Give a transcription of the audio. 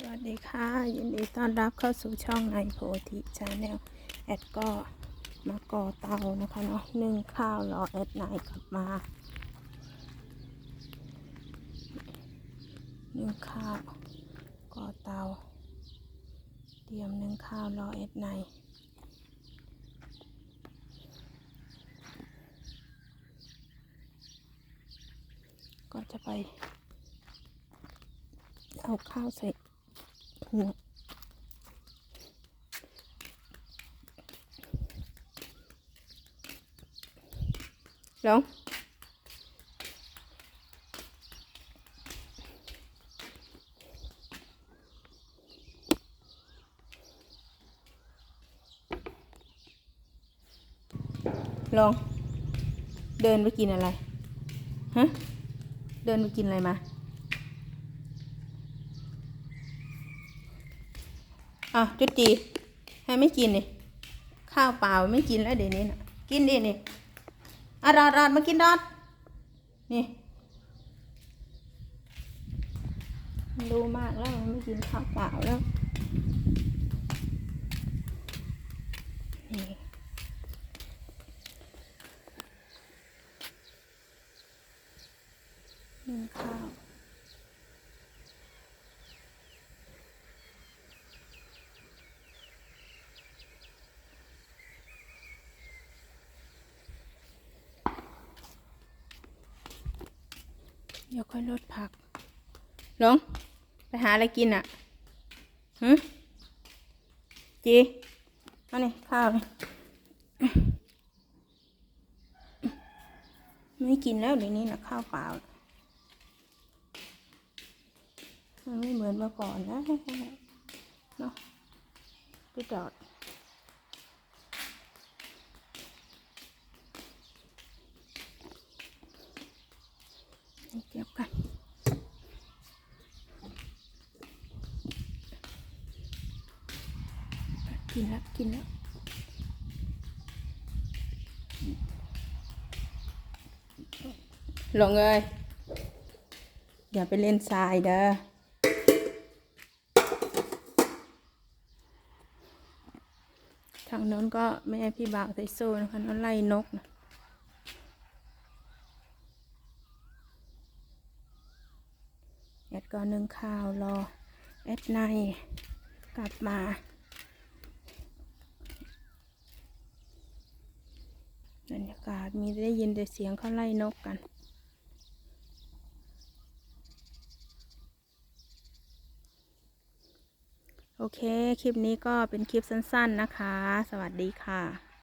สวัสดีค่ะ ยินดีต้อนรับเข้าสู่ช่องในโพธิชาแนลแอดก็มาก่อเตานะคะเนาะนึ่งข้าวรอแอดไนายกลับมานึ่งข้าวก่อเตา เตรียมนึ่งข้าวรอแอดไนายก็จะไปเอาข้าวใส่ หัวลงลอง เดินไปกินอะไร ฮะ เดินไปกินอะไรมา อะจุดจีให้ไม่กินนี่ข้าวเปล่าไม่กินแล้วเดี๋ยวนี้นะกินดินี่อะรอดรอดมากินรอดนี่มันรู้มากแล้วไม่กินข้าวเปล่าแล้วนี่นึ่งข้าว เดี๋ยวค่อยลดผักลงไปหาอะไรกินอะหืจีเอานี่ข้าวนี่ไม่กินแล้วเดี๋ยวนี้นะข้าวเปล่ามันไม่เหมือนเมื่อก่อนนะเนาะไปจอด เก็บกันกินแล้วกินแล้วลงเลยอย่าไปเล่นทรายเด้อทางโน้นก็แม่พี่บ่าวไทโซ่นะคะน้องไล่นกนะ แอดก็นึ่งข้าวรอแอดในกลับมา บรรยากาศมีได้ยินแต่เสียงเขาไล่นกกันโอเค คลิปนี้ก็เป็นคลิปสั้น ๆ นะคะ สวัสดีค่ะ